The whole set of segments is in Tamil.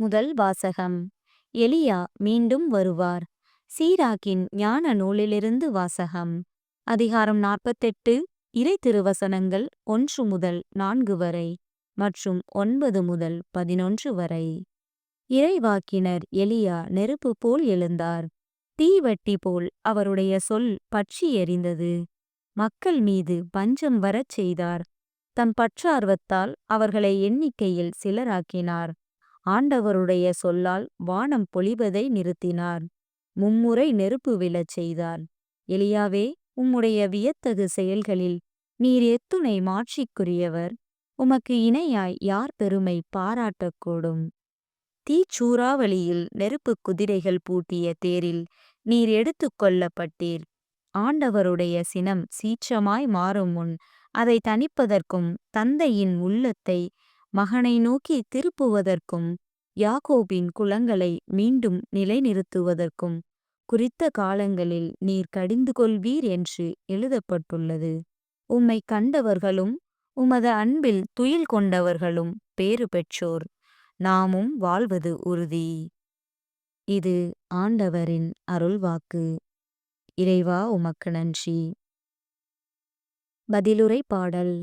முதல் வாசகம். எலியா மீண்டும் வருவார். சீராக்கின் ஞான நூலிலிருந்து வாசகம். அதிகாரம் நாற்பத்தெட்டு இறை திருவசனங்கள் ஒன்று முதல் நான்கு வரை மற்றும் ஒன்பது முதல் பதினொன்று வரை. இறைவாக்கினர் எலியா நெருப்பு போல் எழுந்தார். தீவட்டி போல் அவருடைய சொல் பற்றி எறிந்தது மக்கள் மீது பஞ்சம் வரச் செய்தார். தம் பற்றார்வத்தால் அவர்களை எண்ணிக்கையில் சிலராக்கினார். ஆண்டவருடைய சொல்லால் வானம் பொழிவதை நிறுத்தினார். மும்முறை நெருப்பு விழச் செய்தார். எலியாவே உம்முடைய வியத்தகு செயல்களில் நீர் எத்துணை மாட்சிக்குரியவர். உமக்கு இணையாய் யார் பெருமை பாராட்டக்கூடும்? தீச்சூறாவளியில் நெருப்பு குதிரைகள் பூட்டிய தேரில் நீர் எடுத்து கொள்ளப்பட்டீர். ஆண்டவருடைய சினம் சீற்றமாய் மாறும் முன் அதை தணிப்பதற்கும் தந்தையின் உள்ளத்தை மகனை நோக்கி திருப்புவதற்கும் யாக்கோபின் குலங்களை மீண்டும் நிலைநிறுத்துவதற்கும் குறித்த காலங்களில் நீர் கடிந்து கொள்வீர் என்று எழுதப்பட்டுள்ளது. உம்மை கண்டவர்களும் உமது அன்பில் துயில் கொண்டவர்களும் பேறு பெற்றோர். நாமும் வாழ்வது உறுதி. இது ஆண்டவரின் அருள்வாக்கு. இறைவா உமக்கு நன்றி. பதிலுரை பாடல்.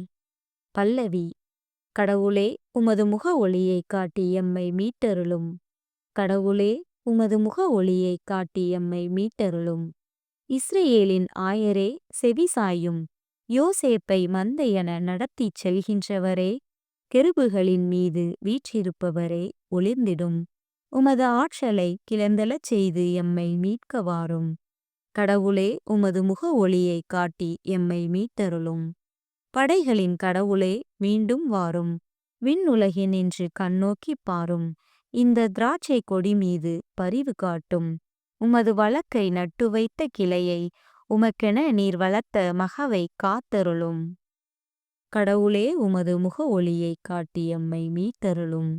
பல்லவி கடவுளே உமது முக ஒளியை காட்டி எம்மை மீட்டருளும். கடவுளே உமது முக ஒளியை காட்டி எம்மை மீட்டருளும். இஸ்ரேலின் ஆயரே செவிசாயும் யோசேப்பை மந்தையென நடத்திச் செல்கின்றவரே கெருபுகளின் மீது வீற்றிருப்பவரே ஒளிர்ந்திடும். உமது ஆற்றலை கிளந்தலச் செய்து எம்மை மீட்க வாரும் கடவுளே உமது முக ஒளியை காட்டி எம்மை மீட்டருளும். படைகளின் கடவுளே மீண்டும் வாரும். விண்ணுலகின் என்று கண்ணோக்கிப் பாரும். இந்த திராட்சை கொடி மீது பரிவு காட்டும். உமது வழக்கை நட்டு வைத்த கிளையை உமக்கென நீர் வளர்த்த மகவை காத்தருளும். கடவுளே உமது முக ஒளியை காட்டி எம்மை மீட்டருளும்.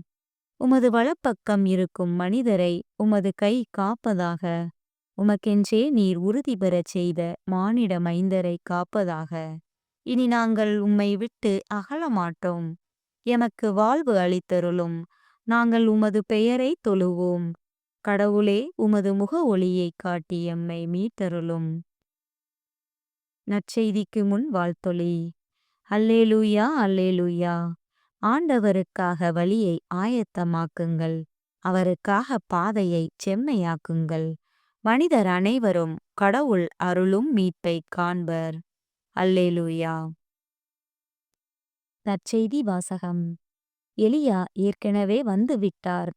உமது வலப்பக்கம் இருக்கும் மனிதரை உமது கை காப்பதாக. உமக்கென்றே நீர் உறுதி பெறச் செய்த மானிட மைந்தரை காப்பதாக. இனி நாங்கள் உம்மை விட்டு அகலமாட்டோம். எமக்கு வாழ்வு அளித்தருளும். நாங்கள் உமது பெயரை தொழுவோம். கடவுளே உமது முக ஒளியை காட்டி எம்மை மீட்டருளும். நற்செய்திக்கு முன் வாழ்த்தொளி அல்லேலூயா அல்லேலூயா. ஆண்டவருக்காக வழியை ஆயத்தமாக்குங்கள். அவருக்காக பாதையை செம்மையாக்குங்கள். மனிதர் அனைவரும் கடவுள் அருளும் மீட்பை காண்பர். அல்லேலூயா. நற்செய்தி வாசகம். எலியா ஏற்கனவே வந்துவிட்டார்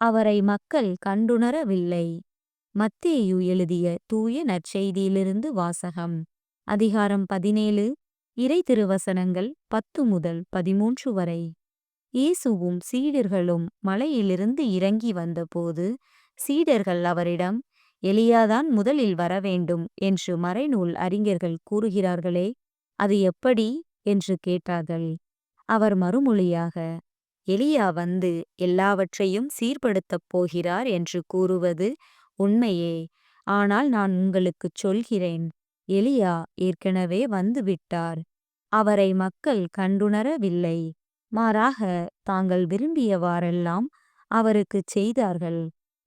அவரை மக்கள் கண்டுணரவில்லை. மத்தேயு எழுதிய தூய நற்செய்தியிலிருந்து வாசகம். அதிகாரம் பதினேழு இறை திருவசனங்கள் பத்து முதல் பதிமூன்று வரை. இயேசுவும் சீடர்களும் மலையிலிருந்து இறங்கி வந்தபோது சீடர்கள் அவரிடம் எலியாதான் முதலில் வரவேண்டும் என்று மறைநூல் அறிஞர்கள் கூறுகிறார்களே அது எப்படி? என்று கேட்டார்கள். அவர் மறுமொழியாக எலியா வந்து எல்லாவற்றையும் சீர்படுத்தப் போகிறார் என்று கூறுவது உண்மையே. ஆனால் நான் உங்களுக்குச் சொல்கிறேன் எலியா ஏற்கனவே வந்துவிட்டார். அவரை மக்கள் கண்டுணரவில்லை. மாறாக தாங்கள் விரும்பியவாறெல்லாம் அவருக்குச் செய்தார்கள்.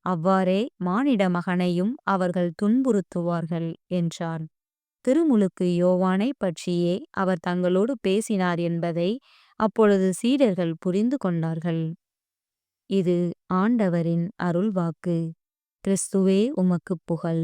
அவ்வாறே மானிட மகனையும் அவர்கள் துன்புறுத்துவார்கள் என்றார் திருமுழுக்கு யோவானை பற்றியே அவர் தங்களோடு பேசினார் என்பதை அப்பொழுது சீடர்கள் புரிந்து கொண்டார்கள். இது ஆண்டவரின் அருள்வாக்கு. கிறிஸ்துவே உமக்குப் புகழ்.